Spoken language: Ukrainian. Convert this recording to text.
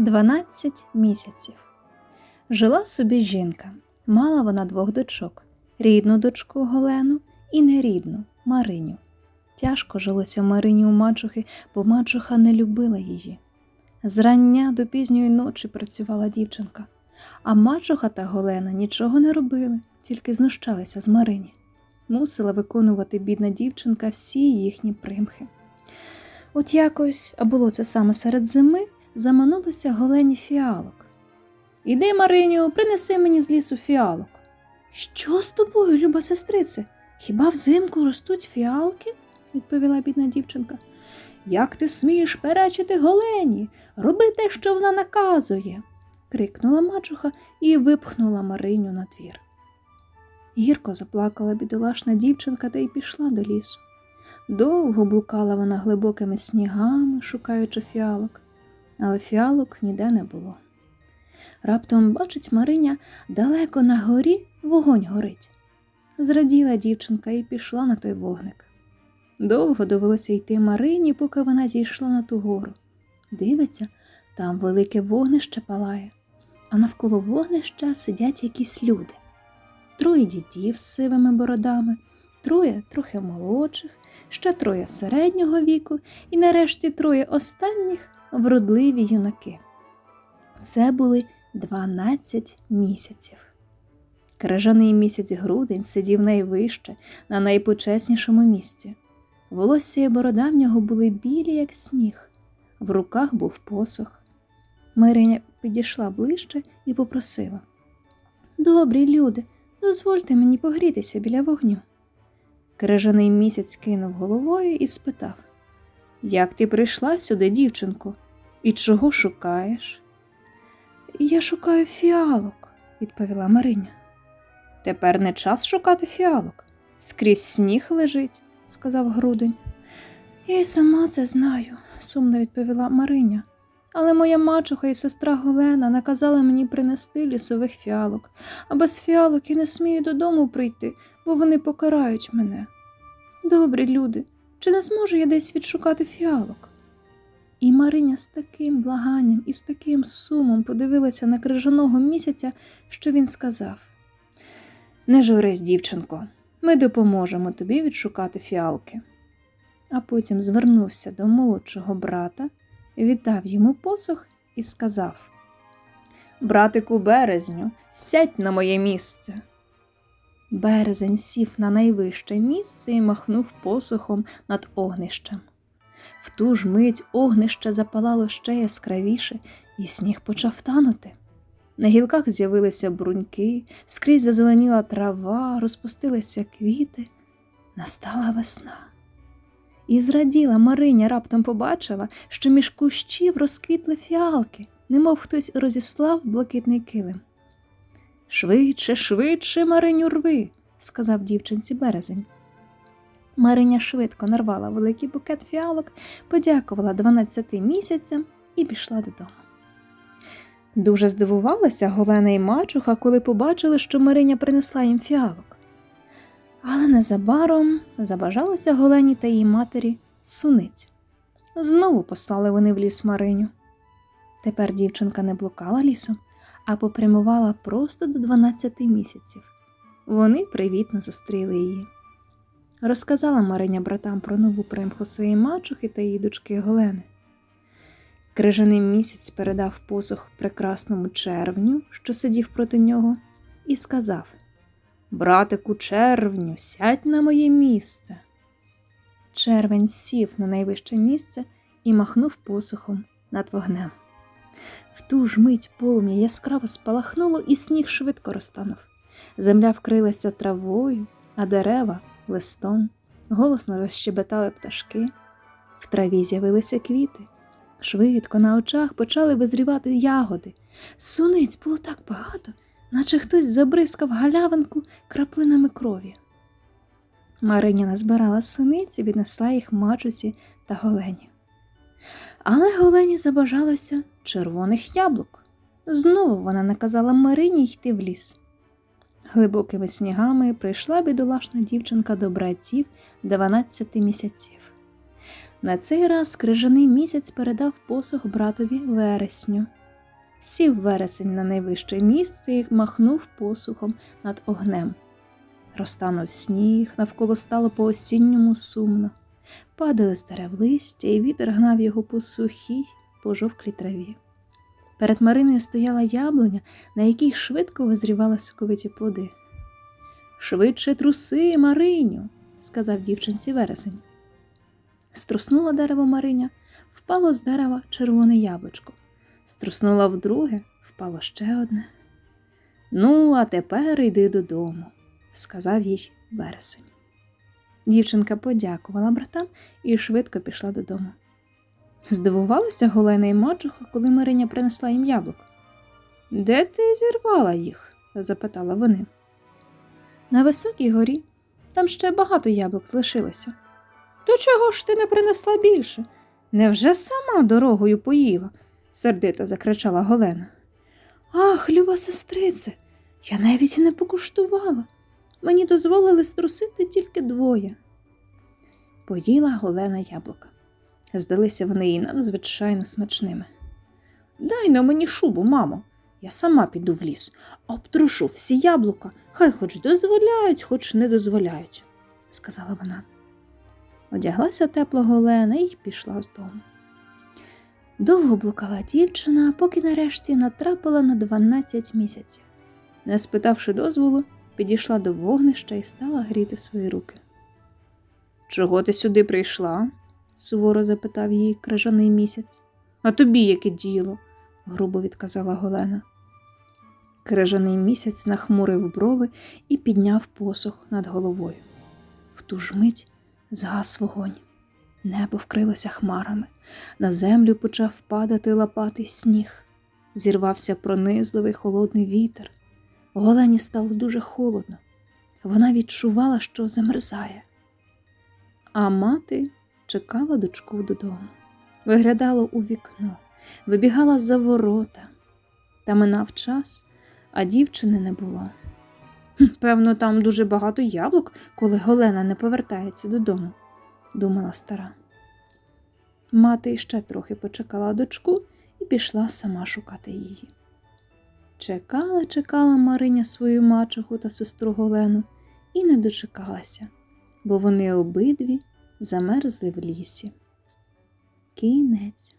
12 місяців. Жила собі жінка. Мала вона двох дочок: рідну дочку Голену і нерідну Мариню. Тяжко жилося Марині у мачухи, бо мачуха не любила її. Зрання до пізньої ночі працювала дівчинка, а мачуха та Голена нічого не робили, тільки знущалися з Марині. Мусила виконувати бідна дівчинка всі їхні примхи. От якось, а було це саме серед зими, заманулося голені фіалок. Іди, Мариню, принеси мені з лісу фіалок. Що з тобою, люба сестрице? Хіба взимку ростуть фіалки? відповіла бідна дівчинка. Як ти смієш перечити голені? Роби те, що вона наказує. крикнула мачуха і випхнула Мариню на двір. Гірко заплакала бідолашна дівчинка та й пішла до лісу. Довго блукала вона глибокими снігами, шукаючи фіалок, але фіалок ніде не було. Раптом бачить Мариня далеко на горі вогонь горить. Зраділа дівчинка і пішла на той вогник. Довго довелося йти Марині, поки вона зійшла на ту гору. Дивиться, там велике вогнище палає, а навколо вогнища сидять якісь люди. Троє дідів з сивими бородами, троє трохи молодших, ще троє середнього віку і нарешті троє останніх вродливі юнаки. Це були 12 місяців. Крижаний місяць грудень сидів найвище, на найпочеснішому місці. Волосся і борода в нього були білі, як сніг, в руках був посох. Мариня підійшла ближче і попросила Добрі люди, дозвольте мені погрітися біля вогню. Крижаний місяць кинув головою і спитав Як ти прийшла сюди, дівчинко, і чого шукаєш? Я шукаю фіалок, відповіла Мариня. Тепер не час шукати фіалок. Скрізь сніг лежить, сказав грудень. Я й сама це знаю, сумно відповіла Мариня. Але моя мачуха і сестра Голена наказали мені принести лісових фіалок, а без фіалок я не смію додому прийти, бо вони покарають мене. Добрі люди, чи не зможу я десь відшукати фіалок? І Мариня з таким благанням і з таким сумом подивилася на крижаного місяця, що він сказав Не журись, дівчинко, ми допоможемо тобі відшукати фіалки. А потім звернувся до молодшого брата, віддав йому посох і сказав Братику березню, сядь на моє місце. Березень сів на найвище місце і махнув посохом над огнищем. В ту ж мить огнище запалало ще яскравіше, і сніг почав танути. На гілках з'явилися бруньки, скрізь зазеленіла трава, розпустилися квіти. Настала весна. І зраділа Мариня раптом побачила, що між кущів розквітли фіалки, немов хтось розіслав блакитний килим. Швидше, швидше, Мариню, рви, сказав дівчинці березень. Мариня швидко нарвала великий букет фіалок, подякувала дванадцяти місяцям і пішла додому. Дуже здивувалася Голена і мачуха, коли побачили, що Мариня принесла їм фіалок. Але незабаром забажалося Голені та її матері суниць. Знову послали вони в ліс Мариню. Тепер дівчинка не блукала лісом, а попрямувала просто до 12 місяців. Вони привітно зустріли її. Розказала Мариня братам про нову примху своєї мачухи та її дочки Голени. Крижаний місяць передав посох прекрасному червню, що сидів проти нього, і сказав Братику, червню, сядь на моє місце. Червень сів на найвище місце і махнув посохом над вогнем. В ту ж мить полум'я яскраво спалахнуло, і сніг швидко розтанув. Земля вкрилася травою, а дерева листом, голосно розщебетали пташки. В траві з'явилися квіти. Швидко на очах почали визрівати ягоди. Суниць було так багато, наче хтось забризкав галявинку краплинами крові. Мариня назбирала суниць і віднесла їх мачусі та голені. Але голені забажалося червоних яблук. Знову вона наказала Марині йти в ліс. Глибокими снігами прийшла бідолашна дівчинка до братів 12 місяців. На цей раз крижаний місяць передав посох братові вересню, Сів вересень на найвище місце і махнув посухом над огнем. Розтанув сніг, навколо стало по осінньому сумно. Падали з дерев листя, і вітер гнав його по сухій, пожовклій траві. Перед Мариною стояла яблуня, на якій швидко визрівали соковиті плоди. Швидше труси, Мариню, сказав дівчинці вересень. Струснула дерево Мариня, впало з дерева червоне яблучко. Струснула вдруге, впало ще одне. Ну, а тепер йди додому, сказав їй вересень. Дівчинка подякувала братам і швидко пішла додому. Здивувалася Голена і мачуха, коли Мариня принесла їм яблук. Де ти зірвала їх? запитала вони. На високій горі. Там ще багато яблук залишилося. То чого ж ти не принесла більше? Невже сама дорогою поїла? сердито закричала Голена. Ах, люба сестрице, я навіть і не покуштувала. Мені дозволили струсити тільки двоє. Поїла Голена яблука. Здалися вони їй надзвичайно смачними. Дай на мені шубу, мамо. Я сама піду в ліс, обтрушу всі яблука, хай хоч дозволяють, хоч не дозволяють, сказала вона. Одяглася тепло Голена і пішла з дому. Довго блукала дівчина, поки нарешті натрапила на 12 місяців. Не спитавши дозволу, підійшла до вогнища і стала гріти свої руки. Чого ти сюди прийшла? суворо запитав її крижаний місяць. А тобі яке діло? грубо відказала Голена. Крижаний місяць нахмурив брови і підняв посох над головою. В ту ж мить згас вогонь. Небо вкрилося хмарами, на землю почав падати лопатий сніг. Зірвався пронизливий холодний вітер. Голені стало дуже холодно. Вона відчувала, що замерзає. А мати чекала дочку додому, виглядала у вікно, вибігала за ворота. Та минав час, а дівчини не було. Певно, там дуже багато яблук, коли Голена не повертається додому, думала стара. Мати ще трохи почекала дочку і пішла сама шукати її. Чекала, чекала Мариня свою мачуху та сестру Голену і не дочекалася, бо вони обидві замерзли в лісі. Кінець.